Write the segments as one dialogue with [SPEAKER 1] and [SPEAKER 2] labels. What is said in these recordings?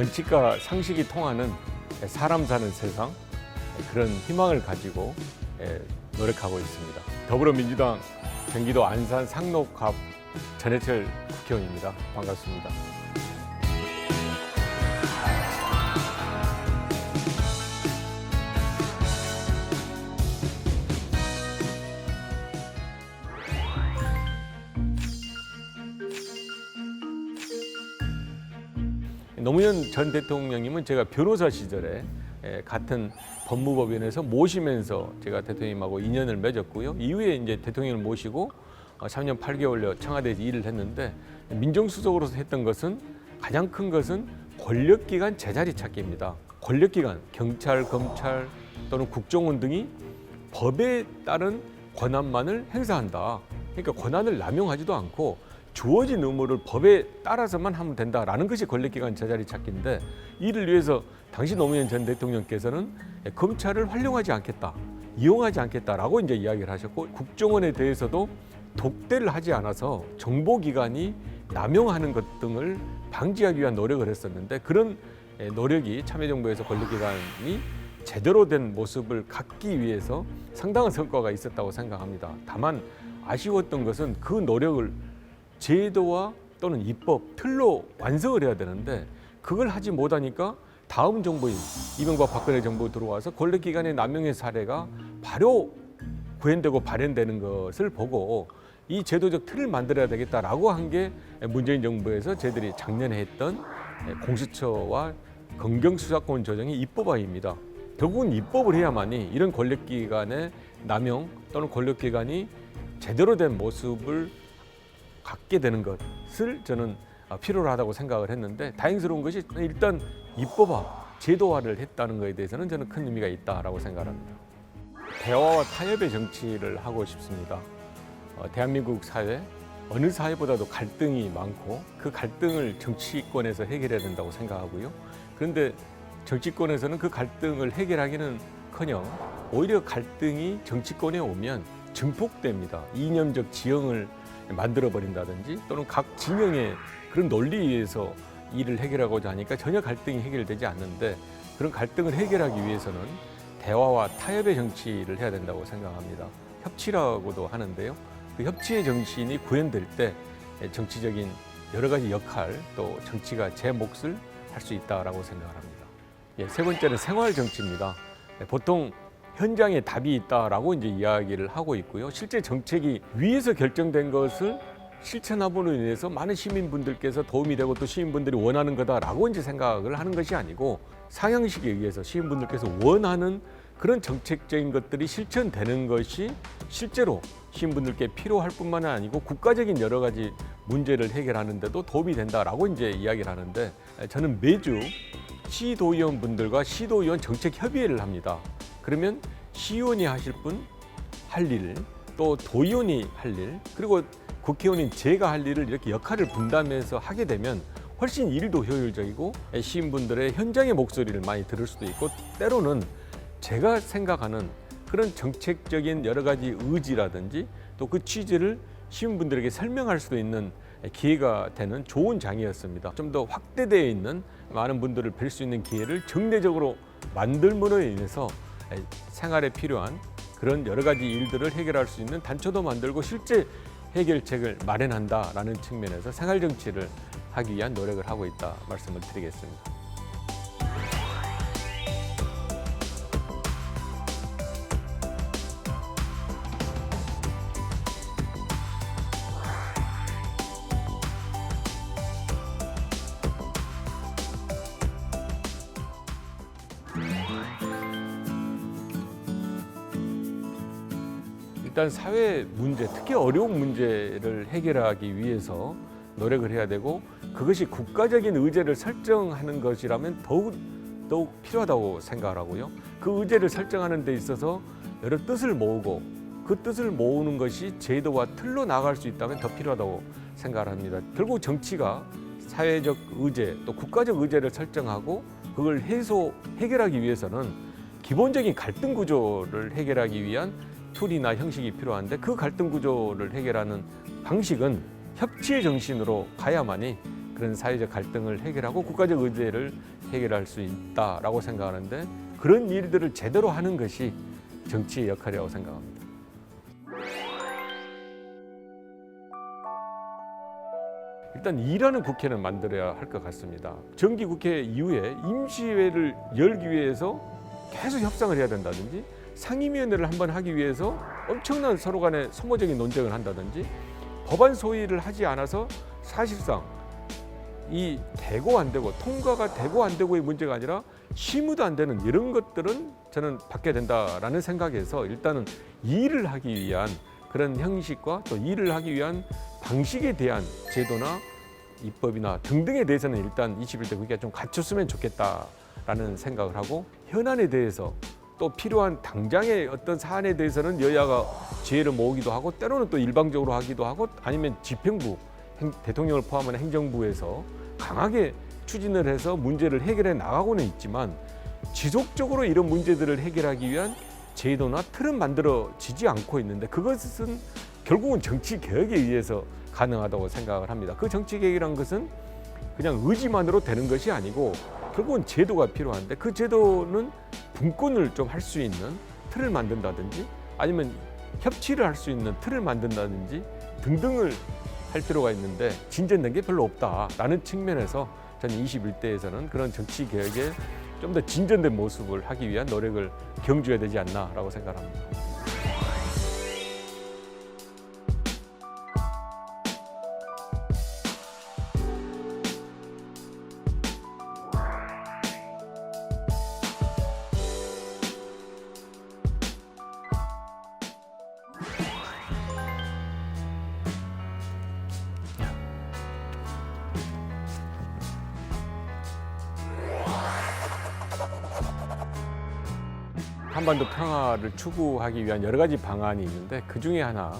[SPEAKER 1] 원칙과 상식이 통하는 사람 사는 세상 그런 희망을 가지고 예, 노력하고 있습니다. 더불어민주당 경기도 안산 상록갑 전해철 국회의원입니다. 반갑습니다. 노무현 전 대통령님은 제가 변호사 시절에 에, 같은 법무법인에서 모시면서 제가 대통령님하고 인연을 맺었고요. 이후에 이제 대통령을 모시고 어, 3년 8개월여 청와대에서 일을 했는데 민정수석으로서 했던 것은 가장 큰 것은 권력기관 제자리 찾기입니다. 권력기관, 경찰, 검찰 또는 국정원 등이 법에 따른 권한만을 행사한다. 그러니까 권한을 남용하지도 않고 주어진 의무를 법에 따라서만 하면 된다라는 것이 권력기관 제자리 찾기인데 이를 위해서 당시 노무현 전 대통령께서는 검찰을 활용하지 않겠다, 이용하지 않겠다라고 이제 이야기를 하셨고 국정원에 대해서도 독대를 하지 않아서 정보기관이 남용하는 것 등을 방지하기 위한 노력을 했었는데 그런 노력이 참여정부에서 권력기관이 제대로 된 모습을 갖기 위해서 상당한 성과가 있었다고 생각합니다. 다만 아쉬웠던 것은 그 노력을 제도와 또는 입법 틀로 완성을 해야 되는데 그걸 하지 못하니까 다음 정부인 이명박 박근혜 정부 들어와서 권력기관의 남용의 사례가 바로 구현되고 발현되는 것을 보고 이 제도적 틀을 만들어야 되겠다라고 한 게 문재인 정부에서 저희들이 작년에 했던 공수처와 검경수사권 조정의 입법화입니다. 결국은 입법을 해야만이 이런 권력기관의 남용 또는 권력기관이 제대로 된 모습을 갖게 되는 것을 저는 아, 필요로 하다고 생각을 했는데 다행스러운 것이 일단 입법화, 제도화를 했다는 것에 대해서는 저는 큰 의미가 있다라고 생각합니다. 대화와 타협의 정치를 하고 싶습니다. 어, 대한민국 사회 어느 사회보다도 갈등이 많고 그 갈등을 정치권에서 해결해야 된다고 생각하고요. 그런데 정치권에서는 그 갈등을 해결하기는 커녕 오히려 갈등이 정치권에 오면 증폭됩니다. 이념적 지형을 만들어 버린다든지 또는 각 진영의 그런 논리에 의해서 일을 해결하고자 하니까 전혀 갈등이 해결되지 않는데 그런 갈등을 해결하기 위해서는 대화와 타협의 정치를 해야 된다고 생각합니다. 협치라고도 하는데요. 그 협치의 정신이 구현될 때 정치적인 여러 가지 역할 또 정치가 제 몫을 할 수 있다라고 생각합니다. 예, 세 번째는 생활 정치입니다. 예, 보통 현장에 답이 있다라고 이제 이야기를 하고 있고요. 실제 정책이 위에서 결정된 것을 실천함으로 인해서 많은 시민분들께서 도움이 되고 또 시민분들이 원하는 거다라고 이제 생각을 하는 것이 아니고 상향식에 의해서 시민분들께서 원하는 그런 정책적인 것들이 실천되는 것이 실제로 시민분들께 필요할 뿐만 아니고 국가적인 여러 가지 문제를 해결하는 데도 도움이 된다라고 이제 이야기를 하는데 저는 매주 시도의원 분들과 시도의원 정책 협의회를 합니다. 그러면 시의원이 하실 분 할 일, 또 도의원이 할 일, 그리고 국회의원인 제가 할 일을 이렇게 역할을 분담해서 하게 되면 훨씬 일도 효율적이고 시민분들의 현장의 목소리를 많이 들을 수도 있고 때로는 제가 생각하는 그런 정책적인 여러 가지 의지라든지 또 그 취지를 시민분들에게 설명할 수도 있는 기회가 되는 좋은 장이었습니다. 좀 더 확대되어 있는 많은 분들을 뵐 수 있는 기회를 정례적으로 만들므로 인해서 생활에 필요한 그런 여러 가지 일들을 해결할 수 있는 단초도 만들고 실제 해결책을 마련한다라는 측면에서 생활 정치를 하기 위한 노력을 하고 있다 말씀을 드리겠습니다. 일단 사회 문제, 특히 어려운 문제를 해결하기 위해서 노력을 해야 되고 그것이 국가적인 의제를 설정하는 것이라면 더욱 더욱 필요하다고 생각을 하고요. 그 의제를 설정하는 데 있어서 여러 뜻을 모으고 그 뜻을 모으는 것이 제도와 틀로 나갈 수 있다면 더 필요하다고 생각을 합니다. 결국 정치가 사회적 의제 또 국가적 의제를 설정하고 그걸 해소 해결하기 위해서는 기본적인 갈등 구조를 해결하기 위한 툴이나 형식이 필요한데 그 갈등 구조를 해결하는 방식은 협치의 정신으로 가야만이 그런 사회적 갈등을 해결하고 국가적 의제를 해결할 수 있다라고 생각하는데 그런 일들을 제대로 하는 것이 정치의 역할이라고 생각합니다. 일단 일하는 국회는 만들어야 할 것 같습니다. 정기 국회 이후에 임시회를 열기 위해서 계속 협상을 해야 된다든지 상임위원회를 한번 하기 위해서 엄청난 서로 간의 소모적인 논쟁을 한다든지 법안 소위를 하지 않아서 사실상 이 되고 안 되고 통과가 되고 안 되고의 문제가 아니라 심의도 안 되는 이런 것들은 저는 바뀌어야 된다라는 생각에서 일단은 일을 하기 위한 그런 형식과 또 일을 하기 위한 방식에 대한 제도나 입법이나 등등에 대해서는 일단 21대 국회가 좀 갖췄으면 좋겠다라는 생각을 하고 현안에 대해서 또 필요한 당장의 어떤 사안에 대해서는 여야가 지혜를 모으기도 하고 때로는 또 일방적으로 하기도 하고 아니면 집행부 행- 대통령을 포함한 행정부에서 강하게 추진을 해서 문제를 해결해 나가고는 있지만 지속적으로 이런 문제들을 해결하기 위한 제도나 틀은 만들어지지 않고 있는데 그것은 결국은 정치 개혁에 의해서 가능하다고 생각을 합니다. 그 정치 개혁이란 것은 그냥 의지만으로 되는 것이 아니고 결국은 제도가 필요한데 그 제도는 분권을 좀 할 수 있는 틀을 만든다든지 아니면 협치를 할 수 있는 틀을 만든다든지 등등을 할 필요가 있는데 진전된 게 별로 없다라는 측면에서 저는 21대에서는 그런 정치 개혁에 좀 더 진전된 모습을 하기 위한 노력을 경주해야 되지 않나라고 생각합니다. 한반도 평화를 추구하기 위한 여러 가지 방안이 있는데 그 중에 하나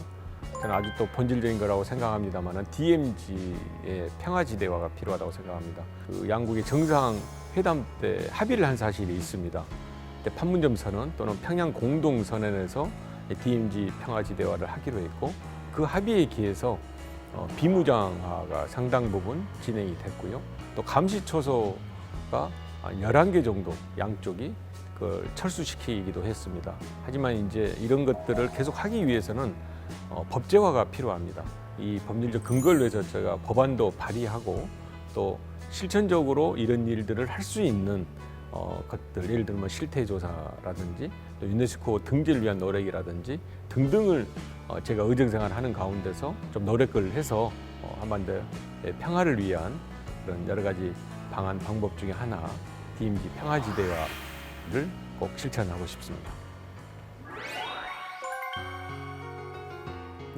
[SPEAKER 1] 저는 아주 또 본질적인 거라고 생각합니다만은 DMZ의 평화지대화가 필요하다고 생각합니다. 그 양국의 정상 회담 때 합의를 한 사실이 있습니다. 그때 판문점 선언 또는 평양 공동 선언에서 DMZ 평화지대화를 하기로 했고 그 합의에 기해서 어, 비무장화가 상당 부분 진행이 됐고요. 또 감시 초소가 11개 정도 양쪽이 그걸 철수시키기도 했습니다. 하지만 이제 이런 것들을 계속 하기 위해서는 어, 법제화가 필요합니다. 이 법률적 근거를 위해서 제가 법안도 발의하고 또 실천적으로 이런 일들을 할 수 있는 어, 것들 예를 들면 실태 조사라든지 또 유네스코 등재를 위한 노력이라든지 등등을 어, 제가 의정생활 하는 가운데서 좀 노력을 해서 어, 한반도의 평화를 위한 그런 여러 가지 방안 방법 중에 하나 DMZ 평화지대화 를 꼭 실천하고 싶습니다.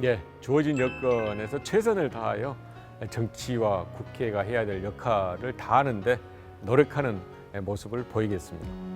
[SPEAKER 1] 예, 주어진 여건에서 최선을 다하여 정치와 국회가 해야 될 역할을 다하는데 노력하는 모습을 보이겠습니다.